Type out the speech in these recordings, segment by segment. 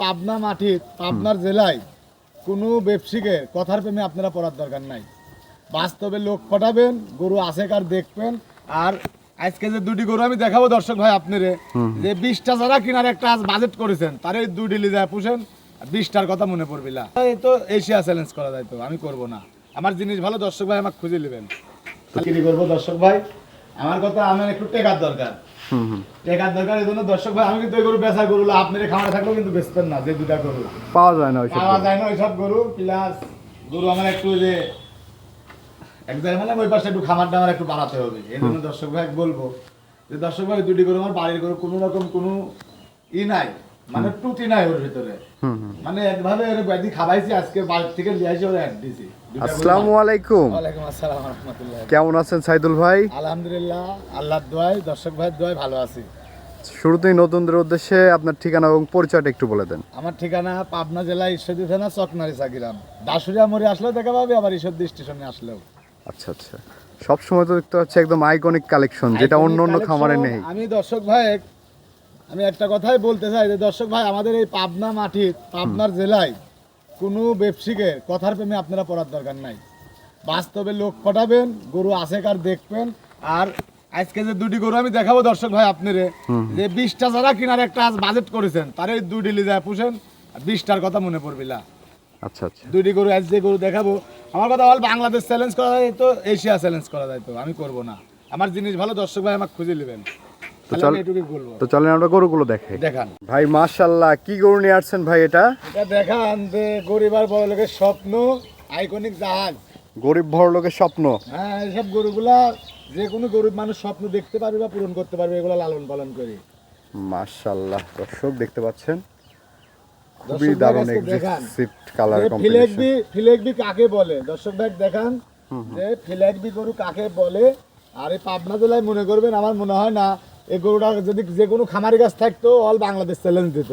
পাবনা মাটির পাবনার জেলায় কোনো ব্যবসায়ীকে কথার প্রেমে আপনারা পড়ার দরকার নাই। বাস্তবে লোক পটাবেন গরু আছে কার দেখবেন। আর আজকে যে দুটি গরু আমি দেখাবো দর্শক ভাই আপনারে যে বিশটা যারা কিনার একটা আজ বাজেট করেছেন তারে এই দুটি লিজায় পুষেন বিশটার কথা মনে পড়বি না। এই তো এশিয়া চ্যালেঞ্জ করা যায় তো আমি করব না। আমার জিনিস ভালো দর্শক ভাই আমাকে খুঁজে নেবেন। কি করব দর্শক ভাই। আমার কথা আমার একটু টেকার দরকার। টেকার দরকার এই জন্য দর্শক ভাই আমি কিন্তু এই গরু বেচা গরু আপনার খামারে থাকলেও কিন্তু বেচতেন না যে দুটা গরু। পাওয়া যায় না পাওয়া যায় না ওইসব গরু প্লাস গরু আমার একটু যে এক জায়গায় মানে ওই পাশে একটু খামারটা আমার একটু বাড়াতে হবে। এই জন্য দর্শক ভাই বলব যে দর্শক ভাই দুটি গরু আমার বাড়ির গরু কোনো রকম কোনো ই নাই। মানে ত্রুটি নাই ওর ভিতরে। মানে একভাবে এর ব্যাধি খাবাইছি আজকে বাড়ি থেকে নিয়ে আসি ওরা এক দিছি। আসসালামু আলাইকুম। ওয়ালাইকুম আসসালাম রহমতুল্লাহ। কেমন আছেন সাইদুল ভাই? আলহামদুলিল্লাহ আল্লাহর দোয়ায় দর্শক ভাইয়ের দোয়ায় ভালো আছি। শুরুতেই নতুনদের উদ্দেশ্যে আপনার ঠিকানা এবং পরিচয়টা একটু বলে দেন। আমার ঠিকানা পাবনা জেলা ঈশ্বরদী থানা চকনারি সাকিরাম দাসুরিয়া মোড়ে আসলেও দেখা পাবে আবার ঈশ্বরদী স্টেশনে আসলেও। আচ্ছা আচ্ছা। সব সময় তো দেখতে পাচ্ছি একদম আইকনিক কালেকশন যেটা অন্য অন্য খামারে নেই। আমি দর্শক ভাই আমি একটা কথাই বলতে চাই যে দর্শক ভাই আমাদের এই পাবনা মাটির পাবনার জেলায় কোনো ব্যবসায়ীকে কথার প্রেমে আপনারা পড়ার দরকার নাই। বাস্তবে লোক পটাবেন গরু আছে কার দেখবেন। আর আজকে যে দুটি গরু আমি দেখাবো দর্শক ভাই আপনারে যে বিশটা যারা কিনার একটা আজ বাজেট করেছেন তার এই দুটি লিজায় পুষেন বিশটার কথা মনে পড়বি না আচ্ছা আচ্ছা। দুটি গরু আজ যে গরু দেখাবো আমার কথা বল বাংলাদেশ চ্যালেঞ্জ করা যায় তো এশিয়া চ্যালেঞ্জ করা যায় তো আমি করব না। আমার জিনিস ভালো দর্শক ভাই আমাকে খুঁজে নেবেন। তাহলে চল- আমি এটুকুই বলব। তো চলেন আমরা গরুগুলো দেখাই দেখান। ভাই মাশাল্লাহ কি গরু নিয়ে আসছেন ভাই এটা? এটা দেখান যে গরিব আর বড় লোকের স্বপ্ন আইকনিক জাহাজ। গরিব বড় লোকের স্বপ্ন? হ্যাঁ এইসব গরুগুলা যে কোনো গরিব মানুষ স্বপ্ন দেখতে পারবে বা পূরণ করতে পারবে এগুলো লালন পালন করে। মাশাল্লাহ দর্শক দেখতে পাচ্ছেন? খুবই দারুণ আজকে কালার ফিলেকবি ফিলেকবি কাকে বলে? দর্শক ভাই দেখান। যে ফিলেকবি গরু কাকে বলে? আর এই পাবনা জেলায় মনে করবেন আমার মনে হয় না এই গরুটা যদি যে কোনো খামারি গাছ থাকতো অল বাংলাদেশ চ্যালেঞ্জ দিত।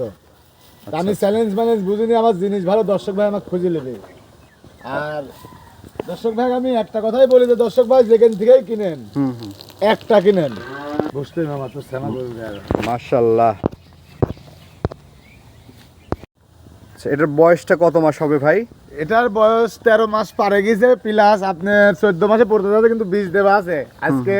আমি চ্যালেঞ্জ ম্যালেঞ্জ বুঝিনি আমার জিনিস ভালো দর্শক ভাই আমাকে খুঁজে নেবে। আর দর্শক ভাই আমি একটা কথাই বলি যে দর্শক ভাই যেখান থেকেই কিনেন একটা কিনেন। বুঝতে আমার তো সেনা গরু দেয়া মাশাল্লাহ আচ্ছা, এটার বয়সটা কত মাস হবে ভাই? এটার বয়স তেরো মাস পারে গেছে প্লাস আপনার চোদ্দ মাসে পড়তে যাবে কিন্তু বীজ দেওয়া আছে। আজকে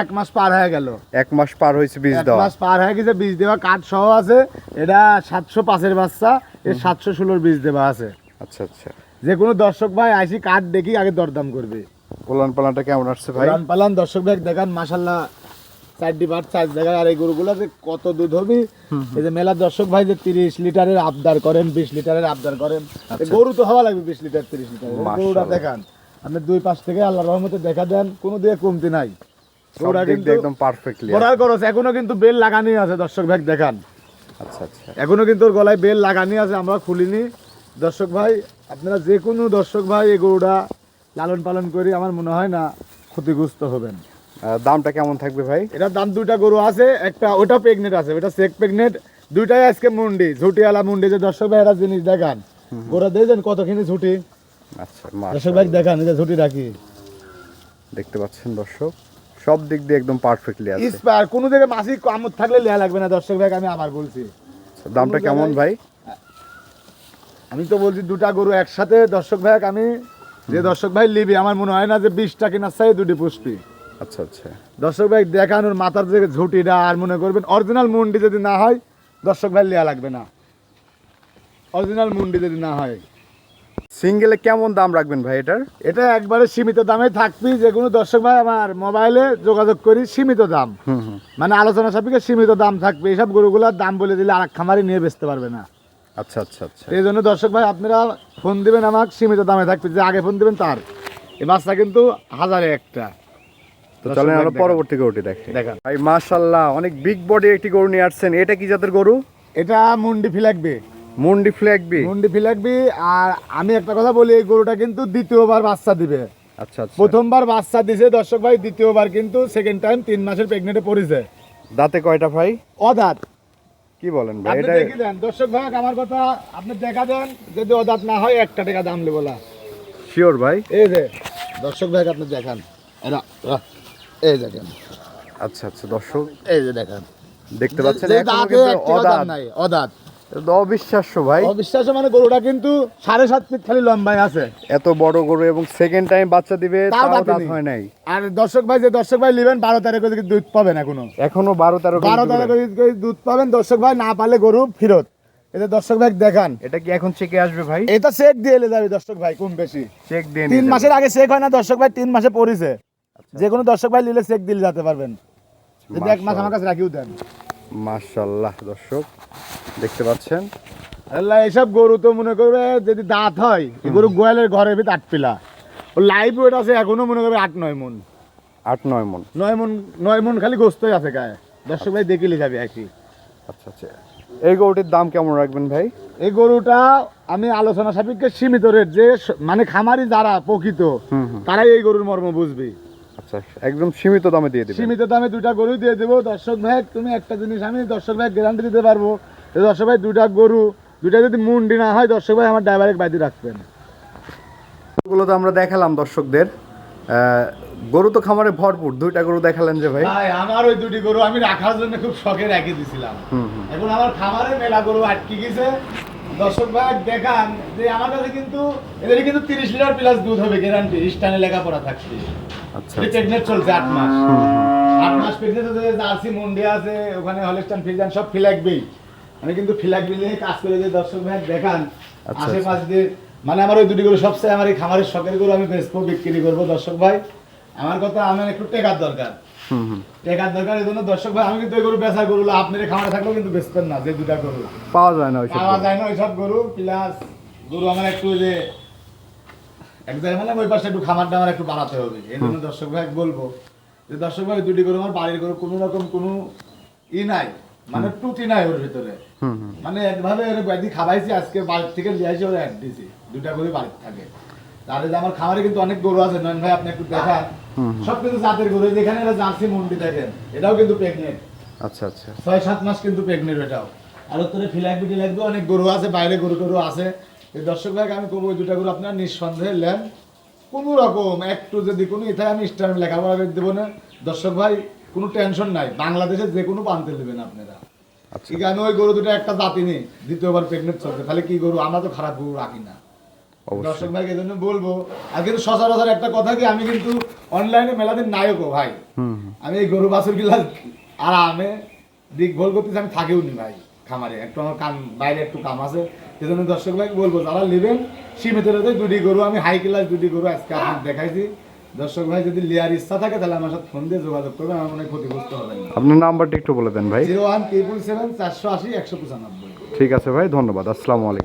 এক মাস পার হয়ে গেল। এক মাস পার হয়েছে বীজ দেওয়া। মাস পার হয়ে গেছে বীজ দেওয়া কাঠ সহ আছে। এটা সাতশো পাঁচের বাচ্চা এর সাতশো ষোলোর বীজ দেওয়া আছে। আচ্ছা আচ্ছা। যে কোনো দর্শক ভাই আইসি কাঠ দেখি আগে দরদাম করবে। পোলান পালানটা কেমন আসছে ভাই? পালান পালান দর্শক ভাই দেখান মাসাল্লাহ চারটি পাট চার জায়গায় আর এই গরুগুলো যে কত দুধ হবে। এই যে মেলা দর্শক ভাই যে তিরিশ লিটারের আবদার করেন বিশ লিটারের আবদার করেন। গরু তো হওয়া লাগবে বিশ লিটার তিরিশ লিটার গরুটা দেখান। আপনি দুই পাশ থেকে আল্লাহ রহমতে দেখা দেন কোনো দিয়ে কমতি নাই। সব কিন্তু একদম পারফেক্টলি করার খরচ এখনও কিন্তু বেল লাগানি আছে দর্শক ভাই দেখান। আচ্ছা আচ্ছা। এখনও কিন্তু ওর গলায় বেল লাগানি আছে আমরা খুলিনি। দর্শক ভাই আপনারা যে কোনো দর্শক ভাই এই গরুটা লালন পালন করি আমার মনে হয় না ক্ষতিগ্রস্ত হবেন। দামটা কেমন থাকবে ভাই? এটার দাম দুইটা গরু আছে একটা ওটা প্রেগনেন্ট আছে ওটা সেক প্রেগনেন্ট দুইটাই আজকে মুন্ডি ঝুটিওয়ালা মুন্ডি যে দর্শক ভাই একটা জিনিস দেখান। গোড়া দিয়েছেন কতখানি ঝুটি। আচ্ছা দর্শক ভাই দেখান যে ঝুটি রাখি দেখতে পাচ্ছেন দর্শক। সব দিক দিয়ে একদম পারফেক্টলি আছে। ইস্পার কোনো জায়গায় মাসিক আমদ থাকলে লেয়া লাগবে না দর্শক ভাই আমি আবার বলছি। দামটা কেমন ভাই? আমি তো বলছি দুটা গরু একসাথে দর্শক ভাই আমি যে দর্শক ভাই লিবি আমার মনে হয় না যে বিশটা কেনার চাই দুটি পুষ্পি। আচ্ছা আচ্ছা। দর্শক ভাই দেখানোর মাথার যে ঝুটিটা আর মনে করবেন অরিজিনাল মুন্ডি যদি না হয় দর্শক ভাই লেয়া লাগবে না। অরিজিনাল মুন্ডি যদি না হয়। সিঙ্গেলে কেমন দাম রাখবেন ভাই এটার? এটা একবারে সীমিত দামে থাকবি যে কোনো দর্শক ভাই আমার মোবাইলে যোগাযোগ করি সীমিত দাম। মানে আলোচনা সাপেক্ষে সীমিত দাম থাকবে এইসব গরুগুলোর দাম বলে দিলে আর খামারি নিয়ে বেচতে পারবে না। আচ্ছা আচ্ছা আচ্ছা। এই জন্য দর্শক ভাই আপনারা ফোন দিবেন আমাকে সীমিত দামে থাকবে। যে আগে ফোন দিবেন তার। এই বাচ্চা কিন্তু হাজারে একটা। তো চলেন আমরা। পরবর্তী গরুটি দেখি। দেখান। ভাই মাশাল্লাহ অনেক বিগ বডি একটি গরু নিয়ে আসছেন। এটা কি জাতের গরু? এটা মুন্ডি ফিলাকবে মুন্ডি ফ্ল্যাগবি মুন্ডি ফিলাকবি আর আমি একটা কথা বলি এই গরুটা কিন্তু দ্বিতীয়বার বাচ্চা দিবে। আচ্ছা আচ্ছা। প্রথমবার বাচ্চা দিছে দর্শক ভাই দ্বিতীয়বার কিন্তু সেকেন্ড টাইম তিন মাসের প্রেগনেন্টে পড়েছে। দাঁতে কয়টা ভাই? অদাত। কি বলেন ভাই এটা দেখে দেন। দর্শক ভাই আমার কথা আপনি দেখা দেন যদি অদাত না হয় একটা টাকা দাম নেব না। শিওর ভাই। এই যে দর্শক ভাই আপনি দেখান। এরা, এই দেখেন। আচ্ছা আচ্ছা দর্শক। এই যে দেখেন। দেখতে পাচ্ছেন অদাঁত। নাই অদাত। অবিশ্বাস্য ভাই। অবিশ্বাস্য মানে গরুটা কিন্তু সাড়ে সাত ফিট খালি লম্বায় আছে। এত বড় গরু এবং সেকেন্ড টাইম বাচ্চা দিবে তাও দাঁত হয় নাই। আর দর্শক ভাই যে দর্শক ভাই নেবেন বারো তারিখে দুধ পাবেন এখনও। এখনও বারো তেরো কেজি বারো। তারিখে দুধ পাবেন। দর্শক ভাই না পারলে গরু ফেরত। এটা দর্শক ভাই দেখান। এটা কি এখন চেকে আসবে ভাই? এটা চেক দিয়ে এলে যাবে দর্শক ভাই কম বেশি। চেক দিয়ে তিন মাসের আগে চেক হয় না দর্শক ভাই তিন মাসে পড়েছে। যে কোনো দর্শক ভাই নিলে চেক দিলে যেতে পারবেন। যদি এক মাস আমার কাছে রাখিও দেন। মাশাল্লাহ দর্শক দেখতে পাচ্ছেন? আল্লাহ এইসব গরু তো মনে করবে যদি দাঁত হয় গরু গোয়ালের ঘরের ভিতরে আট পিলা। ও লাইভ ওয়েট আছে এখনও মনে করবে আট নয় মন। আট নয় মন। নয় মন নয় মন খালি গোস্তই আছে গায়ে। দর্শক ভাই দেখিলে যাবে একই আচ্ছা আচ্ছা। এই গরুটির দাম কেমন রাখবেন ভাই? এই গরুটা আমি আলোচনা সাপেক্ষে সীমিত রেট যে মানে খামারি যারা প্রকৃত তারাই এই গরুর মর্ম বুঝবে। আচ্ছা একদম সীমিত দামে দিয়ে দিবেন। সীমিত দামে দুটা গরু দিয়ে দেবো। দর্শক ভাই তুমি একটা জিনিস আমি দর্শক ভাই গ্যারান্টি দিতে পারব দর্শক ভাই দুটা গরু দুটা যদি মুন্ডি না হয় দর্শক ভাই আমার ড্রাইভারের বাইরে রাখবেন। গরুগুলো তো আমরা দেখালাম দর্শকদের। গরু তো খামারে ভরপুর দুইটা গরু দেখালেন যে ভাই। আমার ওই দুটি গরু আমি রাখার জন্য খুব শখে রেখে দিছিলাম। এখন আমার খামারে মেলা গরু আটকে গেছে। দর্শক ভাই দেখান যে আমার কাছে কিন্তু এদের কিন্তু তিরিশ লিটার প্লাস দুধ হবে গ্যারান্টি স্টানে লেখাপড়া থাকছে। আচ্ছা। প্রেগনেন্ট চলছে আট মাস। আট মাস প্রেগনেন্ট জার্সি মুন্ডি আছে ওখানে হলিস্টান ফিজান সব ফিলাকবেই আমি কিন্তু ফিলাকবি নিয়ে কাজ করে যে দর্শক ভাই দেখান। আচ্ছা, আশেপাশ দিয়ে মানে আমার ওই দুটি গরু সবচেয়ে আমার এই খামারের শখের গরু আমি বেচবো বিক্রি করব। দর্শক ভাই আমার কথা আমার একটু টেকার দরকার। টেকার দরকার এই জন্য দর্শক ভাই আমি কিন্তু ওই গরু বেচা গরু আপনার খামারে থাকলেও কিন্তু বেচবেন না যে দুটা গরু। পাওয়া যায় না পাওয়া যায় না ওইসব গরু প্লাস গরু আমার একটু যে এক জায়গায় মানে ওই পাশে একটু খামারটা আমার একটু বাড়াতে হবে। এই জন্য দর্শক ভাই বলব যে দর্শক ভাই দুটি গরু আমার বাড়ির গরু কোনো রকম কোনো ই নাই মানে টুটি নাই ওর ভিতরে। মানে একভাবে খাবাইছি আজকে বাড়ির থেকে নিয়ে আসি ওরা এক দিছি দুটা গরু বাড়িতে থাকে। তাহলে আমার খামারে কিন্তু অনেক গরু আছে নয়ন ভাই আপনি একটু দেখান। হুম, সব কিন্তু জাতের গরু যেখানে এরা জার্সি মুন্ডি দেখেন এটাও কিন্তু প্রেগনেন্ট আচ্ছা আচ্ছা। ছয় সাত মাস কিন্তু প্রেগনেন্ট এটাও। আর উত্তরে ফিলাকবি টিলাকবি অনেক গরু আছে বাইরে গরু টরু আছে। এই দর্শক ভাইকে আমি কবো দুটা গরু আপনার নিঃসন্দেহে নেন। কোনো রকম একটু যদি কোনো ইথায় আমি স্টার লেখাপড়া করে দেবো না। দর্শক ভাই কোনো টেনশন নাই বাংলাদেশে যে কোনো পান্তে দেবেন আপনারা। আচ্ছা। ঠিক আছে ওই গরু দুটো একটা জাতি নেই দ্বিতীয়বার প্রেগনেন্ট চলছে। তাহলে কি গরু? আমরা তো খারাপ গরু রাখি না। দর্শক এই জন্য বলব আর কিন্তু সচরাচর একটা কথা কি আমি কিন্তু অনলাইনে মেলাদিন নায়কও ভাই। আমি এই গরু বাছুরগুলা আরামে দিক ভোল করতেছি আমি থাকিও নি ভাই খামারে। একটু আমার কাম বাইরে একটু কাম আছে এই জন্য দর্শক ভাই বলব যারা নেবেন সীমিত রেটে দুটি গরু আমি হাই ক্লাস দুটি গরু আজকে আপনার দেখাইছি। দর্শক ভাই যদি লেয়ার ইচ্ছা থাকে তাহলে আমার সাথে ফোন দিয়ে যোগাযোগ করবেন আমার মনে ক্ষতিগ্রস্ত হবেন আপনার নাম্বারটা একটু বলে দেন ভাই। জিরো ওয়ান ট্রিপল সেভেন চারশো আশি একশো পঁচানব্বই। ঠিক আছে ভাই ধন্যবাদ আসসালামু আলাইকুম।